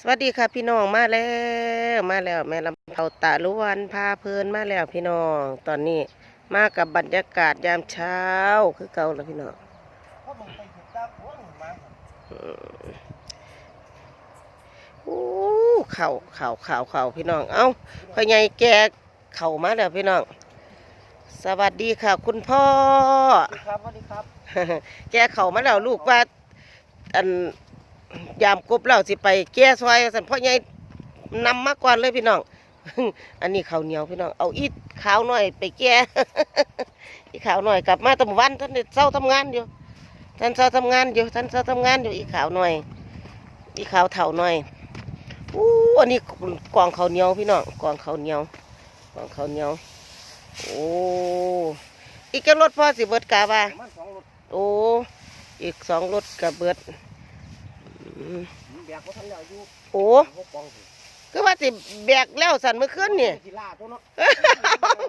สวัสดีค่ะพี่น้องมาแล้วมาแล้วแม่ลำเผาตาลุวันพาเพลินมาแล้วพี่น้อง ตอนนี้มากับบรรยากาศยามเช้าคือเก่าแล้วพี่น้องโอ้เข่าเข่าเข่าเข่าพี่น้อง เอ้าพ่อใหญ่แกเข่ามาแล้วพี่น้อง สวัสดีค่ะ คุณพ่อครับสวัสดีครับ แกเข่ามาแล้วลูกว่าอัน ยามกบแล้วสิไปแก้ซอยสันพ่อใหญ่นำมาก่อนเลยพี่น้อง อันนี้ข้าวเหนียวพี่น้อง เอาอีดขาวหน่อยไปแก้อีขาวหน่อยกลับมาแตำวันท่านได้เศร้าทำงานอยู่ ท่านเศร้าทำงานอยู่ ท่านเศร้าทำงานอยู่อีขาวหน่อย อีขาวเถ่าหน่อยอู้อันนี้กล่องข้าวเหนียวพี่น้องกล่องข้าวเหนียวกล่องข้าวเหนียว โอ้ อีกจะรถพ่อสิเบิดกาว่าประมันสองรถโอ้ อีกสองรถกับเบิดอืม แบกก็ทันแล้วอยู่โอ้พวกปองสิคือว่าสิแบกแล้วสันเมื่อคืนนี่สิลาตัวเนาะ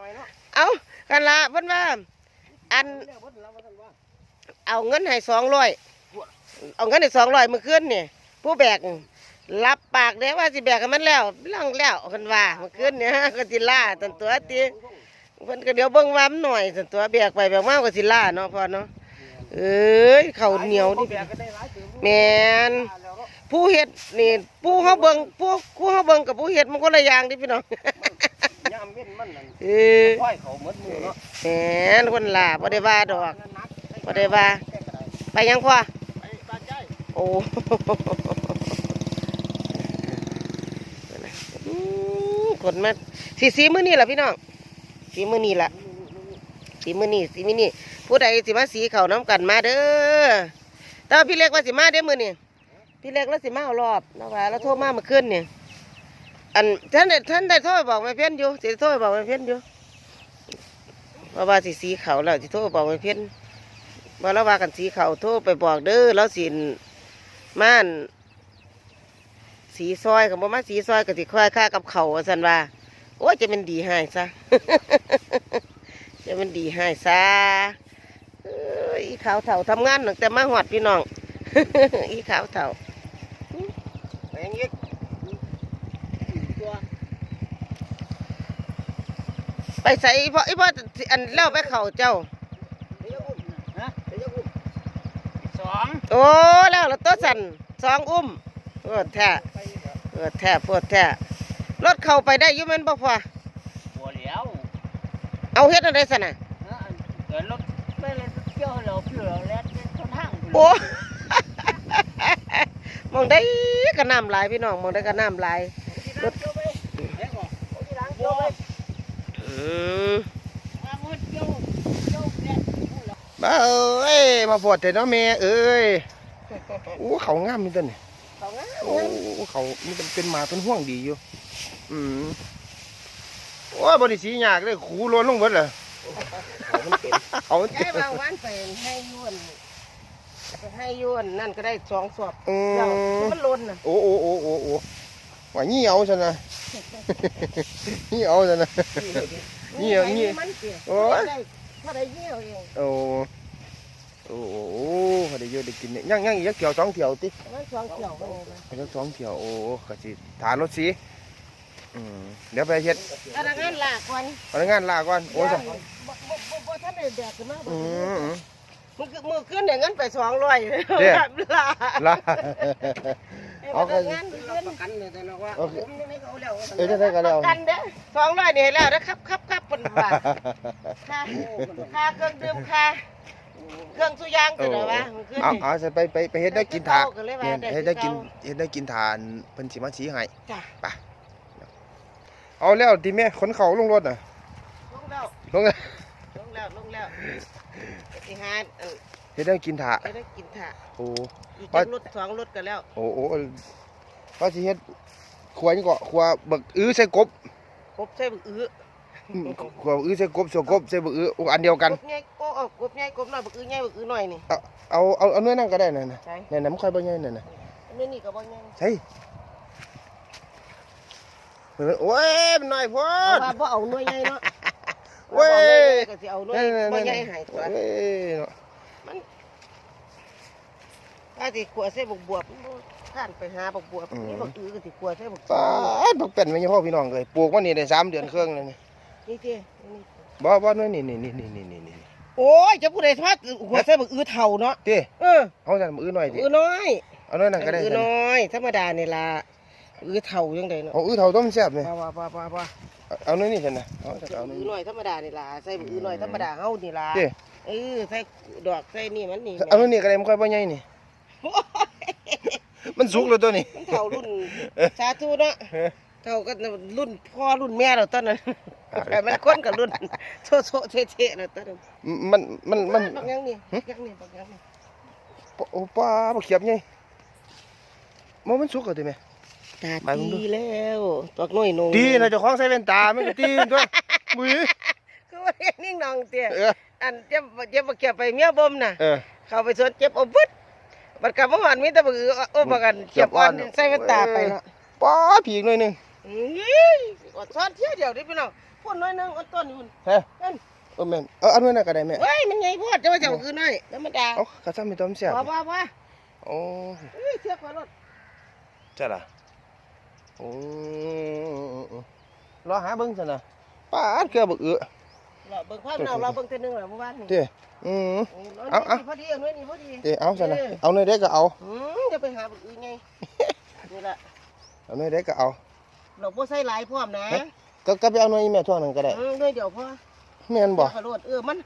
น้อยเนาะเอากันละเพิ่นว่า อันเรียกว่าเราว่าท่านว่าเอาเงินให้สองร้อยเอาเงินให้สองร้อยเมื่อคืนนี่ผู้แบกรับปากเด้ว่าสิแบกกันมันแล้วล่องแล้วกันว่าเมื่อคืนเนี่ยก็สิล่าตันตัวตีเพิ่นก็เดี๋ยวเบิ่งว่ามันหน่อยตันตัวแบกไปแบกมาก็สิล่าเนาะพ่อเนาะเอ้ยข้าวเหนียวนี่แบกก็ได้หลายตัว แม่นแล้วเนาะผู้เฮ็ดนี่ผู้เฮาเบิ่งผู้ผู้เฮาเบิ่งกับผู้เฮ็ดมันคนละอย่างเดิพี่น้องยามเว้นมันนั่นเออค่อยเขาหมดมือเนาะแหมคนล่ะบ่ได้ว่าดอกบ่ได้ว่า ไปยังพ่อไปบ้านใจโอ้อืมกดมาสีสีมื้อนี้ล่ะพี่น้องสีมื้อนี้ล่ะสีมื้อนี้สีมื้อนี้ผู้ใดสิมาสีเขาน้ำกันมาเด้อ แต่ว่าพี่เล็กว่าสิมาเด้อมือนี้พี่เล็กแล้วสิมาเอารอบนะว่าแล้วโทรมาเมื่อคืนนี่อันท่านได้ท่านได้โทรบอกแม่เพี้ยนอยู่สิโทรบอกแม่เพี้ยนอยู่เพราว่าสิสีเขาแล้วสิโทรบอกแม่เพี้ยนว่าเราว่ากันสีเขาโทรไปบอกเด้อแล้วสิม่านสีซอยกับบ่มาสีซอยกับสิค่อยค่ากับเขาสันว่าโอ้ยจะเป็นดีให้ซะจะเป็นดีให้ซะ ยอีขาวเถ่าทำงานตั้งแต่มาหอดพี่น้อง อีขาวเถ่าไปอย่างงี้ตัวไปใส่พ่ออีพ่อสิอันเล่าไปเขาเจ้าเดี๋ยวอุ้มนะเดี๋ยวอุ้มสองโอ้แล้วแล้วตัวสันสองอุ้มเออแท้ไปเถอะเออแท้ปวดแท้รถเข้าไปได้อยุ่แม่นบ่พอบัวเหลียวเอาเฮ็ดอะไรสนะนะอันเกิดรถไป เลยเที่ยวเราเพื่อเราแลดต้นห้างโอ้ มองได้กระน้ำลายพี่น้องมองได้กระน้ำลายรถเที่ยวไปแม่ก่อนเอาที่หลังเที่ยวไปอืมมาหมดเที่ยวเที่ยวแลดบ้าเอ้ยมาปวดแต่เนาะแม่เอ้ยโอ้เขางามมีต้นนี่เขางามโอ้เขามันเป็นเป็นหมาเป็นห่วงดีอยู่ อืมโอ้ยบริสียากเลยขูโลนลงเบิดเลย เขามันยายว่าวันไปให้ยวนไปให้ยวนนั่นก็ได้สองสอบอืเดี๋ยวมมันลนน่ะโอ้โอ้โอ้โอ้โอ้ว่างี้เอาฉันนะ งี้เอาฉันนะ เหี่ยวเหี่ยวมันเกี่ยวโอ้ย ได้พอได้เหี่ยวเองโอ้โอ้โอ้โอ้พอได้เยอะได้กินเนี่ยยังยังอีกจักเที่ยวสองเที่ยวติมันสองเกี่ยวกันเลยนะอีกจักสองเที่ยวโอ้ก็สิทานรถสี อืมเดี๋ยวไปเฮ็ดพนักงานลากวันพนักงานลาก่อนโอ้ยย่าจ้ะนบ่บ่บ่บ่ท่านได้แดกขึ้นมาบ่อืมอืม มือคือมือขึ้นเนี่ยเงินไปสองร้อยเด้ลาลาให้เอาพก็นักงานขึ้นประกันเลยแต่เราว่าโอเค ผมยังไม่เอาแล้วเอ้ยจะได้กันแล้วกันเด้อสองร้อยนี่ให้แล้วนะครับครับครับเป็นว่าค่าค่าเครื่องดื่มค่าเครื่องสุยางจะได้ว่ามันขึ้นเอานี่ เอาจะไปไปไปเฮ็ดได้กินทานก็เลยว่าเฮ็ดได้เฮ็ดได้กินคือเก่าเฮ็ดได้กินทานเพิ่นสิมาชี้ให้ จ้ะ เอาแล้วที่แม่ขนเขาลงรถน่ะ ลงแล้ว ลงแล้วลงแล้วลงแล้วสิหาเออเฮ็ดได้กินทาจะได้กินถ่าโอ้ อีกว่าจักรถสองรถกันแล้วโอ้โอ้ว่าสิเฮ็ดครัวนี่ก็ครัวบักอื้อใส่กบกบใส่บึกอื้ออืมครัวบักอื้อใส่กบใส่กบใส่บักอื้อโอ้อันเดียวกัน กบใหญ่กบเอากบใหญ่กบน้อยบึกอื้อใหญ่บึกอื้อน้อยนี่เอาเอาเอาเนื้อนั่นก็ได้นั่นน่ะใช่นั่นน่ะมันค่อยบ่ใหญ่นั่นน่ะอันนี้นี่ก็บ่ใหญ่ใช่เออ โอ้ยมันน้อยโพเพราะดว่าบ่เอาหน่วยใหญ่เนาะเว้ยว่าบ่เอาหน่วยใหญ่ก็สิเอาหน่วยบ่ใหญ่ให้ตัวเอ้ยเนาะถ้าสิขัวใส่บวบๆมันบ่ถ้าข้านไปหาบักบัวอืมนี่บักอือก็สิกลัวใช่บักป้าดบักเป็นไม่ใช่พ่อพี่น้องเลยปลูกมานี่ได้สามเดือนครึ่งแล้วนี่นี่เจ้นี่บ่บ่นี่นี่นี่นี่นี่นี่นี่โอ้ยจะพูดได้ทักหัวใส่บักอือเท่าเนาะเต้เออเอาสั่นมือหน่อยสิอือน้อย เอาหน่อยนั่นก็ได้อือสั่นน้อย ธรรมดานี่ล่ะ อือเท่าจังไดเนาะเอาอื้อเท่าต้มแซ่บนี่ว่าว่าว่าว่าว่าเอาหน่อยนี่สั่นนะเอาสั่นเอาหน่อยอือน้อยธรรมดานี่ล่ะใส่บักอือน้อยธรรมดาเฮานี่ล่ะเจ้เออใส่ดอกใส่นี่มันนี่เอาหน่อยนี่ก็ได้มันค่อยบ่ใหญ่นี่มันสุกแล้วตัวนี้มันเท่ารุ่นสาธุเนาะเท่ากันรุ่นพ่อรุ่นแม่เราตอนนั้นแต่มันคนกับรุ่นโซโซเทเทเราตอนนั้นมันมันมันบักยังนี่บักยังนี่บักยังนี่โอ้ป้าบ่เขียบใหญ่มันมันสุกแล้วติแม่ ตาไปมึงดูดีแล้วตัวน้อยนงดีนะเจ้าของใส่แว่นตามันก็ตีตัวมือก็ว่าเรียกนิ่งนองเตี้ยเอออันเจ็บเจ็บบักเขียบไปเมียบ่มน่ะเออเข้าไปสวนเจ็บเอาบึดบัดกลับมาหวานมีแต่บักอือโอ้บักกันเขียบอ่อนใส่แว่นตาไปเนาะป้าผีอีกหน่อยหนึงอื้ออดซ้อนเที่ยวเดียวดิพี่น้องพ่นน้อยนึงอดต้นอยู่ฮะนั่นเออแม่นเออเอาหน่อยน่ะก็ได้แม่เฮ้ยมันใหญ่โพดจะมาจับบักอือน้อยธรรมดาเอากระซ้ำไม่ต้มแซ่บว่าว่าว่าโอ้เอ้ยเชือกขวารถจ้ะล่ะ โอ้รอหาเบิ่งซั่นะป้าอัดเกลือบักเอือเราเบิ่งภาพเราเราเบิ่งเท่านึงแล้วเมื่อวานนี่เด้อืม เอาเอา พอดีเอาหน่วยนี่พอดีเด้เอาซั่นะเอาหน่อยได้ก็เอาอืมจะไปหาบุอื่นไงนี่ละเอาหน่อยได้ก็เอาเราบ่ใส่หลายพร้อมนะก็ก็ไปเอาหน่อยอีแม่ทั่วหนึงก็ได้อืมด้วยเดี๋ยวพ่อแม่นบ่ขอโทษเออมัน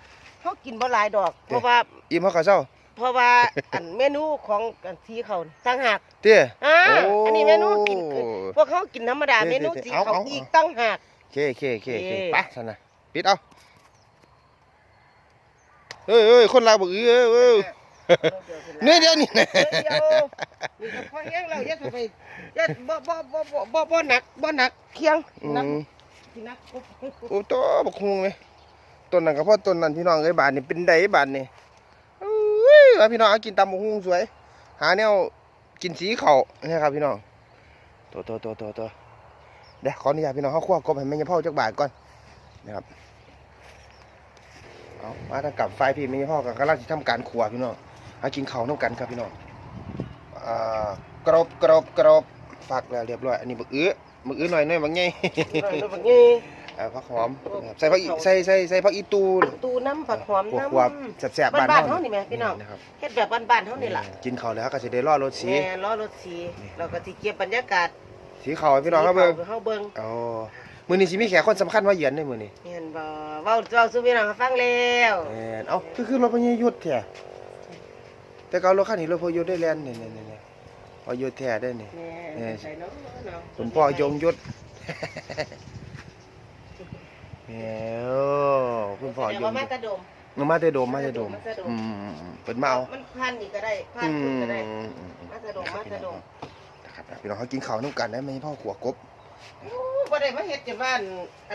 เขากินบ่หลายดอก เพราะว่าอิ่มเฮาก็เซาเพราะว่าอันเมนูของอันสีเขาตั้งหากเต้อ่าโอ้อันนี้เมนูกินคือ พวกเขากินธรรมดาเด้เมนูเด้สีเอาเขาเอาอีกตั้งหากโอเคโอเคโอเคโอเคเด้ไปซั่นน่ะปิดเอาเฮ้ยเฮ้ยคนลาวบักเอื้อเอ้ยนี่เดี๋ยวนี่นะเดี๋ยวนี่ก็พอแห้งแล้วอย่าไปอย่าบ่บ่บ่บ่บ่บ่หนักบ่หนักเคียงอืหนักมสิหนักโอ้โตบักฮุงไหมต้นนั้นก็เพราะต้นนั้นพี่น้องเอ้ยบาทนี่เป็นไดบาทนี่เอ้ยว่าพี่น้องเอากินตำบักฮุงสวย หาแนวกินสีเขาเนี่ยครับพี่น้อง ตัวตัวตัวตัวตัวเดี๋ยวขออนุญาตพี่น้องเขาคั่วกบให้แม่ยาพ่อจักบาทก่อนนะครับเอามาทางกับไฟพี่แม่ยพ่อกับกำลังจะทำการขัวพี่น้องเอากินข้าวน้ำกันครับพี่น้องอ่ากรอบกรอบกรอบฝักแล้วเรียบร้อยอันนี้บักอื้อมึกอื้อหน่อยหน่อยบางไงหน่อยแบบนี้ เอ่อผักหอมนะครับใส่ผักอีใส่ใส่ใส่ผักอีตูตูน้ำผักหอมขวบน้ขวบำแซ่บๆบ้านบ้านๆเฮานี่แหมพี่น้องนะครับเฮ็ดแบบบ้านๆเฮานี่ล่ะกินข้าวแล้วก็จะได้รอดรถสี แม่ล้อรถสีเราก็สิเก็บบรรยากาศสีขาวให้พี่น้องครับเบิ่งเฮาเบิ่งอ๋อมื้อนี้สิมีแขกคนสำคัญมาเยือนได้มื้อนี้เห็นบ่เว้าเว้าสู่พี่น้องฟังแล้วแม่นเอ้าคือคือรถพญายุทธแท้แต่ก็เอารถคันนี้รถพญายุทธได้แล่นนี่ๆๆๆพอยุทธแท้ได้นี่ แม่แม่ใส่น้องเนาะคุณพ่อยงยุทธ แหมคุณพ่อยแต่งว่ายุมาทธตะดมมาแต่โดมมาแต่โดมมาแต่โดม อืมๆๆเพิ่นมาเอามันพันนี่ก็ได้พันอืคุณมก็ได้ๆมาตะดมมาตะดม นะครับพี่น้องเขากินข้าวน้ำกันได้ไหมพ่อขวกบโอ้บ่ได้มาเฮ็ดจะบ้าน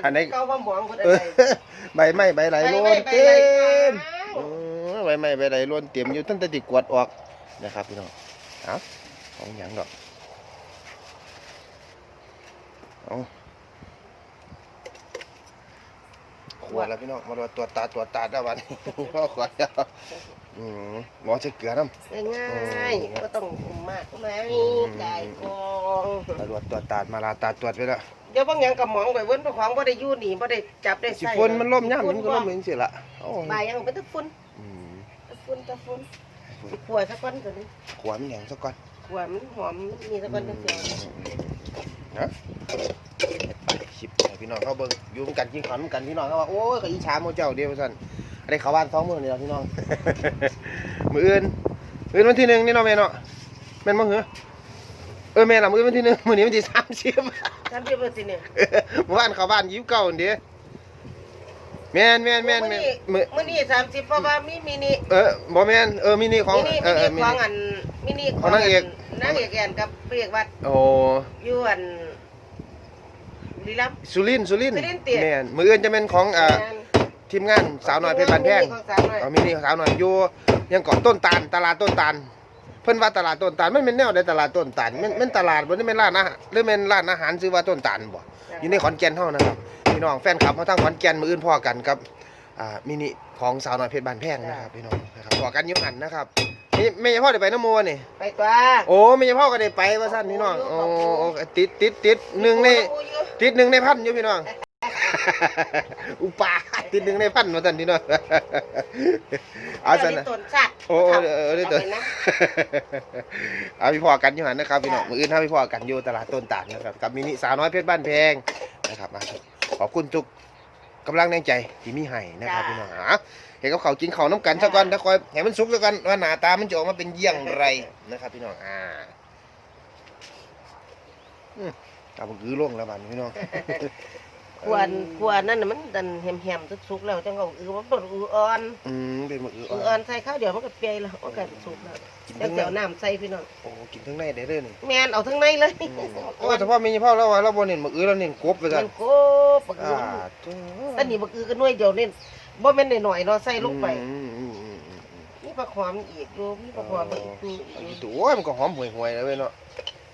อันไหน เก่าบ่หมองบ่ได้เออใบไม้ใบไหลไปล้ไปนไปเต็ไปมเออใบไม้ใบไหลล้นเต็มอยู่ตั้งแต่ติกวดออกนะครับพี่น้องเอาของหยังดอกเอา ขวดแล้วพี่น้องมาดูตัวตาตัวตาได้วันนี้พ่อขวดแล้วอืมหมอจะเกลือน้ำง่ายๆบ่ต้องมากมายจ่ายกองตำรวจตรวจตาดมาลาตาตรวจไปแล้วเดี๋ยวบางอย่างกับหมองไปเว้นเพราะของบ่ได้อยู่นี่บ่ได้จับได้สิใส่ฝนมันล่มย่ำมันก็ล่มเองสิละโอ้ยบ่ายยังเป็นตะฝุ่นอืมตะฝุ่นตะฝุ่นสิป่วยสักวันก็นี้ขวามันแหงซะก่อนขวมันหอมมีสักวันจังซี่นะ ชิบให้พี่น้องเขาเบิ่งอยู่กันกินขอนำกันพี่น้องเขาว่าโอ้ยเขาอีชาโมเจ้าเดียวสั่นอะไรเขาบ้านสองมื้อนี่ล่ะพี่น้อง มื้ออื่นมื้ออื่นวันที่หนึ่งนี่เนาะแม่เนาะแม่นบ่เหรอเออแม่ล่ะมื้ออื่นวันที่หนึ่งมื้อนี้วันที่30ทำเรียบร้อยสิเนี่ยเมื่อวานเขาบ้านยิ้วเก่าอันเด้แม่นแม่นแม่นแม่นมื้อมื้อนี้30เพราะว่ามีมินิเออบ่แม่นเออมินิของมินิเอมิอเอนิอมิของนิอันมินิของนางเอก นางเอกแอนกับพระเอกวัดโอ้อยู่อัน ลีลับสุรินทร์สุรินทร์สุรินทร์เตี้ยแม่นมื้ออื่นจะเป็นของอ่าทีมงานสาวน้อยเพชรบานแพงของสาวน้อย เอามินิสาวน้อยอยู่ยังเกาะต้นตาลตลาดต้นตาลเพิ่นว่าตลาดต้นตาลมันเป็นแนวใดตลาดต้นตาลมันมันตลาดบ่ได้แม่นร้านอาหารหรือแม่นร้านอาหารชื่อว่าต้นตาลบ่อยู่ในขอนแก่นเฮานะครับพี่น้องแฟนคลับเฮาทางขอนแก่นมื้ออื่นพอกันกับอ่ามินิของสาวน้อยเพชรบานแพงนะครับพี่น้องนะครับพอกันอยู่หั่นนะครับไม่ไม่ใช่พ่อได้ไปน้ำโมวะนี่ ไปตัว โอ้ไม่ใช่พ่อก็ได้ไปว่าสั้นพี่น้องโอ้โอ้ติดติดติดหนึ่งใน ติดหนึ่งในพันอยู่พี่น้อง อุปาติดหนึ่งในพันว่าสั้นพี่น้องเอาสั้นนะต้นสัตว์โอ้โอ้เออเออเดี๋ยวเดี๋ยวอาไปนะเอาพี่พ่อกันอยู่หันนะครับพี่น้องมืออื่นถ้าพี่พ่อกันอยู่ตลาดต้นตาลนะครับกับมินิสาวน้อยเพชรบ้านแพงนะครับมาขอบคุณทุกกำลังแรงใจที่มีให้นะครับพี่น้องอะเห็นกับเขาวกินเขาวน้ำกันซะก่อนถ้าคอยเห็นมันสุกซะก่อนว่าหน้าตามันจะออกมาเป็นเยี่ยงไรนะครับพี่น้องอ่า อืมเอาบังกือล่วงแล้วบัดนี้พี่น้องควรควรนั่นน่ะมันดันแหมๆสุกๆแล้วจังเอาอือมันต้นอืออ่อนอืมเป็นมืออืออืออ่อนใส่ข้าวเดียวมันก็เปียแล้วมันก็สุกแล้วกินแล้วทั้งเดี๋ยวในน้ำใส่พี่น้องโอ้กินทั้งในได้เลยนี่แม่นเอาทั้งในเลยอืมโอ้แต่พ่อมีพ่อแล้วว่าเราบ่เน้นมืออือเราเน้นกบไปกัมันนโกบักอือ่าอจ้าอันนี้บักอือก็หน่วยเดียวเล่นบ่แม่นหน่อยๆเนาะใส่ลงไปอืมอืมอืมอืมอืมมีปลาหอมอีกอยู่มีปลาหอมอีกอยู่อันนี้ตัวโอ้ยมันก็หอมห่วยๆแล้วเว้ยเนาะ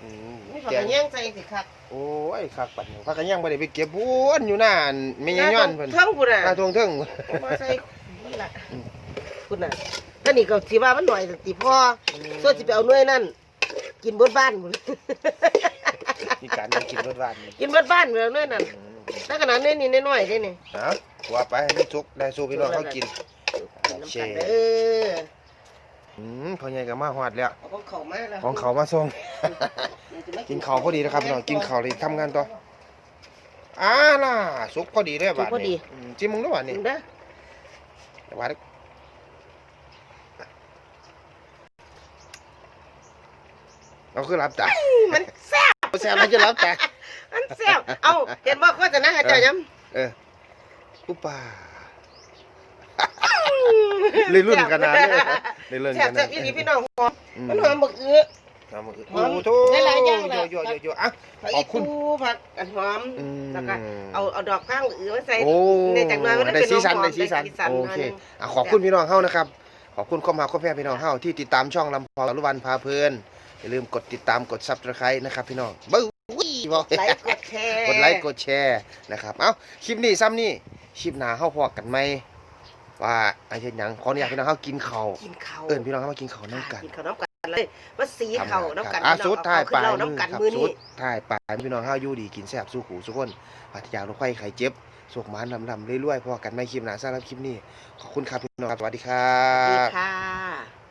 อืมมีปลาแกกงระย่างใส่สิครับโอ้ยคักปัดผักกระย่างบ่ได้ไปเก็บบ้วนอยู่หน้าอันไม่ยังย้อนเพิ่นเทั้งพุ่นน่ะตาทวงเทิงบ่ใส่นี่ล่ะพุ่นน่ะอันนี้ก็สิว่ามันหน่อยแต่ติพ่อส่วนสิไปเอาหน่วยนั่นกินเบดบ้านพุ่นมีการได้กินรสหวานนี่กินเบดบ้านไปเอาหน่วยนั่นอืมถ้าขนาดนี้นี่น้อยๆได้นี่ เอ้าว่าไปให้มันสุกได้สู้พี่น้องเขากิน กินโอน้ำเคกันเด้อ อืมพ่อใหญ่ก็มาฮอดแล้ว เอาของเขามาแล้วของเขามาส่ง กินข้าวพอดีนะครับพี่น้องกินข้าวเลยทำงานต่อ อ่าล่ะสุกพอดีเลยบาดนี้อืมจิ้มมึงด้วยบาดกินี้นเด้อบาดนี้เอาคือรับตามันแซ่บแซ่บมันจะรับตามันแซ่บเอาเห็นบ่โฆษณาอาจารย์ย้ำเอออุปาเลยรุ่นกันนะเลย เลยรุ่นแซ่กับนแซ่นะบอีหลีพี่น้องหอมอืม มันหอมบักอื้อเอามาหอมโอ้โหหลายๆอย่างโยน่ะโยโยโยอะ ผักขอีอบคุณ ตูผักอันหอมอืม แล้วก็เอาเอาดอกข้างอื้อมาใส่ โอ้ในจากนั้นมันได้เป็นสีสันหอมได้สีสันได้สีสันโอเคหน่อยหนึ่ง อะขอบคุณพี่น้องเฮานะครับขอบคุณข้อมาข้อแพร่พี่น้องเฮาที่ติดตามช่องลำพองอรุวันพาเพลินอย่าลืมกดติดตามกดซับสไครต์นะครับพี่น้องบึ้ยบอกไลค์กดแชร์ กดไลค์กดแชร์นะครับเอ้าคลิปนี้ซ้ำนี่คลิปหน้าเฮาพอกันไหม ว่าไอ้เช่นหยังขออนุญาตพี่น้องเฮากินข้าวกินข้าวเอิ้นพี่น้องเฮามากินข้าวน้ำกันกินข้าวน้ำกันเลยมาสีข้าวน้ำกันอะพี่สุน้ดองท้ายเอปลายขึ้นเล่มือน้ำกันครับมือสุนี้ดท้ายปลายพี่น้องเฮาอยู่ดีกินแซ่บสู้หูสู้คนปฏิญาณลงไฟไข่เจ็บสุกหมานลำลำเรื่อยๆพอกันไม่คลิปหน้าสำหรับคลิปนี้ขอบคุณครับพี่น้องครับสวัสดีครัดีบ ค่ะ